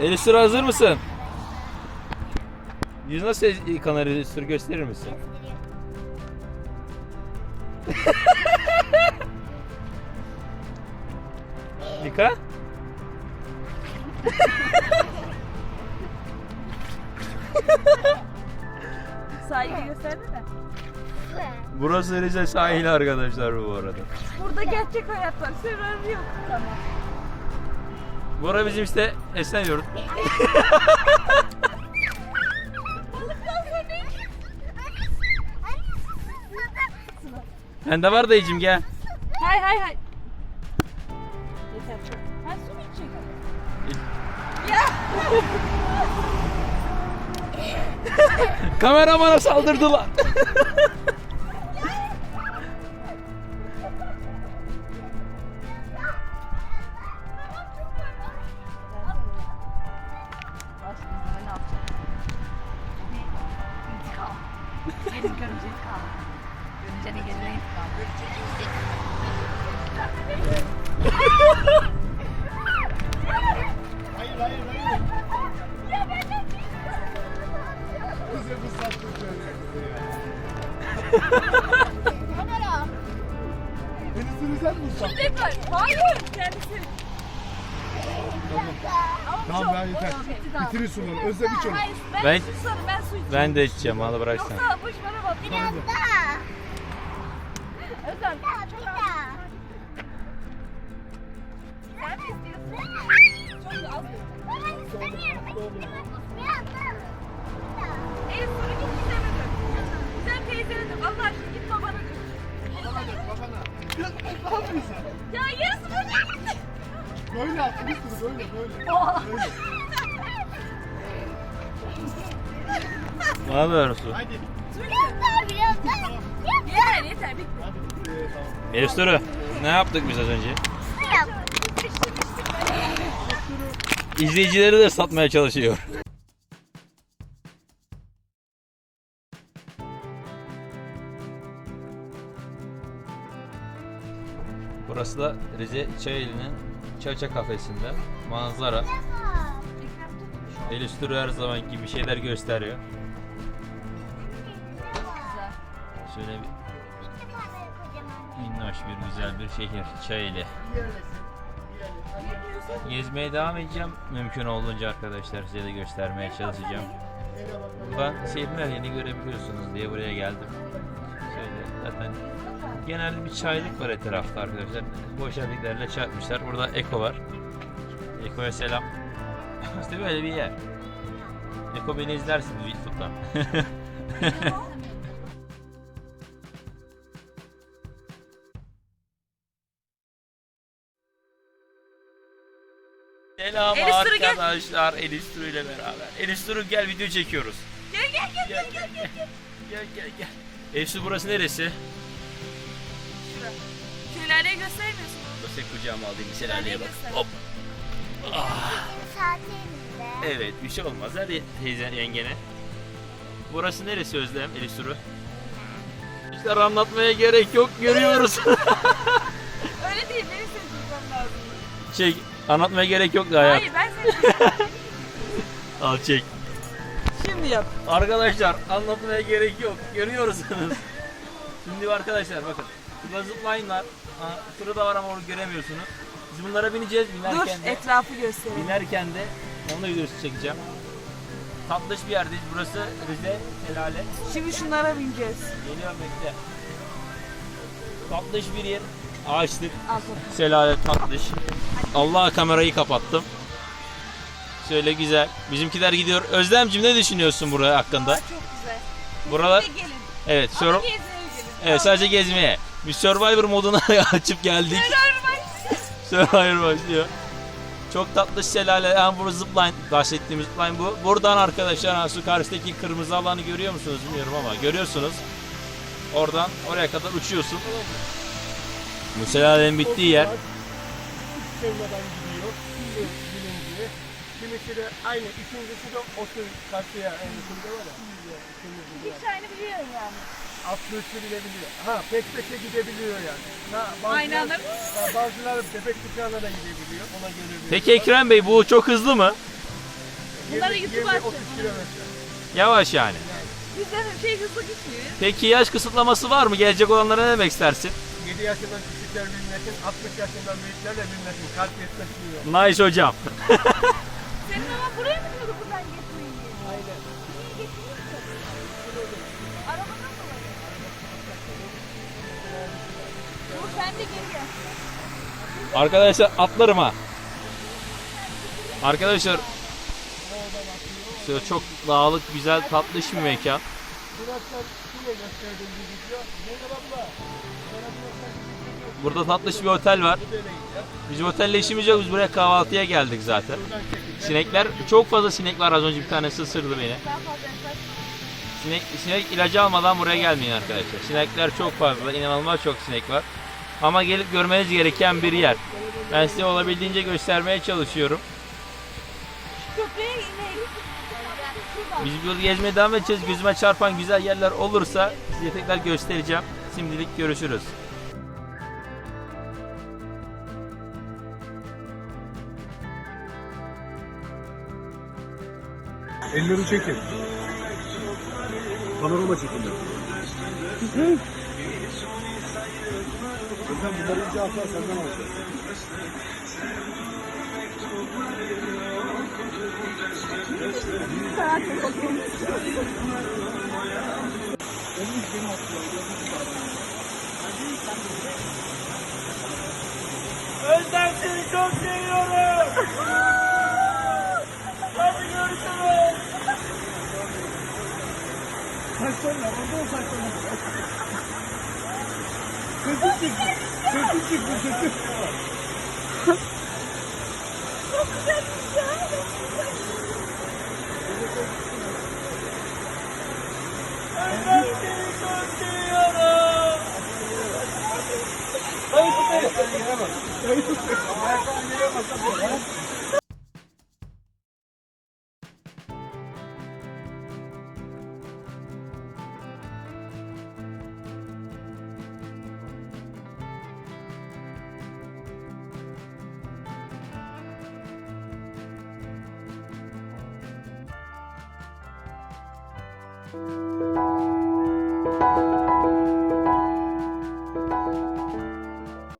Elisur hazır mısın? Yüz nasıl yıkanır Elisur gösterir misin? Yıka. Sahili göstersene. Burası Rize sahili arkadaşlar bu arada. Burada gerçek hayat var. Sırrı yok. Tamam. Bura bizim işte Esenyurt. Bende var dayıcım gel. Hay hay hay. Yeter çok. Ha su mu içecek? Kameramana saldırdılar. Gelir intikam. Hayır hayır hayır. Bize bu sattı Kamera. Beni sürüsen mi sattı? Tekrar. Hayır. Kendisi. Tamam ben yeter. Bitirin suları. Özlem iç onu. Hayır. Ben, Ben- ben susarım. Ben su içeceğim. Ben de içeceğim al bırak sen. Yoksa boş bana bak. Biraz daha. Özlem. Sen mi istiyorsun? Çok az. Ben istemiyorum. Ben istemiyorum. En sonra git gizeme dön. Güzel teyzene dön. Allah aşkına git babana dön. Babana dök babana. Ya, ne yapıyorsun? Ya yarısı burada gitti. Böyle at. Bir sürü böyle böyle. böyle. Ver su. Hadi. Daha. Elisur ne yaptık biz az önce? İzleyicileri de satmaya çalışıyor. Burası da Rize Çayeli'nin Çaça kafesinde manzara. Elüstürü her zaman gibi şeyler gösteriyor. Şöyle bir minnoş bir güzel bir şehir Çayeli. Gezmeye devam edeceğim. Mümkün olduğunca arkadaşlar size de göstermeye çalışacağım. Buradan şehrin her yerini görebiliyorsunuz diye buraya geldim. Şöyle zaten genelde bir çaylık var etrafta arkadaşlar. Boşaldıklarıyla çarpmışlar. Burada Eko var. Eko'ya selam. işte böyle bir yer. Eko beni izlersiniz YouTube'dan. Selam Elisturu gel. arkadaşlar. Elisturu ile beraber. Elisturu gel video çekiyoruz. Gel gel gel. Gel gel gel gel. Gel gel gel. Elisturu burası neresi? Şura. Şelaleyi göstermiyorsun. Dur sen kucağıma alayım şelaleye bak. göster. Hop. Saatinde. Evet bir şey olmaz. Hadi teyze yengene. Burası neresi Özlem Elisturu? İşte anlatmaya gerek yok görüyoruz. Öyle değil. Benim seni tutmam lazım. çek. Anlatmaya gerek yok da hayat. Hayır ben seni Al çek. Şimdi yap. Arkadaşlar anlatmaya gerek yok. Görüyorsunuz. Şimdi arkadaşlar bakın. Burada zipline'lar. Ha, Şurada da var ama onu göremiyorsunuz. Biz bunlara bineceğiz. Dur Binerken de, etrafı göstereyim. binerken de onun da videosu çekeceğim. Tatlış bir yerdeyiz. Burası Rize Şelale. Şimdi şunlara bineceğiz. Geliyorum bekle. Tatlış bir yer. Ağaçlık. Şelale tatlış. Allah kamerayı kapattım. Şöyle güzel. Bizimkiler gidiyor. Özlemcim ne düşünüyorsun buraya hakkında? Aa, çok güzel. Buralar Kesinlikle gelin. evet, Ama sur- gezmeye gelin. evet sadece gezmeye. Bir Survivor moduna açıp geldik. Survivor başlıyor. Çok tatlı şelale. Yani bu zipline. Bahsettiğimiz zipline bu. Buradan arkadaşlar ha, su karşıdaki kırmızı alanı görüyor musunuz bilmiyorum ama görüyorsunuz. Oradan oraya kadar uçuyorsun. Bu şelalenin bittiği yer. Sevmeden gidiyor. Şimdi bilinci. Kimisi de aynı. İkincisi de otur karşıya. Yani şurada var ya. Bir tane biliyorum yani. Atlı üstü bilebiliyor. Ha peş peşe gidebiliyor yani. Ha, bazıları- Aynı anda. Ha, bazıları bebek kucağına da gidebiliyor. Ona göre bir. Peki Ekrem Bey bu çok hızlı mı? Bunlara 20 YouTube 30 açacağız. kilometre. Yavaş yani. Bizde şey hızlı gitmiyor. Peki yaş kısıtlaması var mı? Gelecek olanlara ne demek istersin? 7 yaşından küçükler bilmesin, 60 yaşından büyükler de bilmesin. Kalp yetmesi yok. Nice hocam. Senin ama buraya mı diyordu buradan geçmeyi? Aynen. Niye geçmiyorsun? Arabadan dolayı. Dur sen de. Arkadaşlar atlarım ha. Arkadaşlar şöyle çok dağlık, güzel, tatlış bir mekan. Burası yine gösterdiğim bir video. Zeynep abla. Burada tatlış bir otel var. Bizim otelle işimiz yok. Biz buraya kahvaltıya geldik zaten. Sinekler, çok fazla sinek var. Az önce bir tanesi ısırdı beni. Sinek, sinek ilacı almadan buraya gelmeyin arkadaşlar. Sinekler çok fazla, inanılmaz çok sinek var. Ama gelip görmeniz gereken bir yer. Ben size olabildiğince göstermeye çalışıyorum. Biz yolu gezmeye devam edeceğiz. Gözüme çarpan güzel yerler olursa size tekrar göstereceğim. Şimdilik görüşürüz. Elleri çekin. Panorama çekin. Hocam bunları iyice alsan senden alacağız. Özlem seni çok seviyorum. Hadi görüşürüz. Saçlarına, orada o saçlarına. Sesin çıktı. Sesin çıktı, sesin. Özlem seni çok seviyorum. Ayaklarını yere bas. Música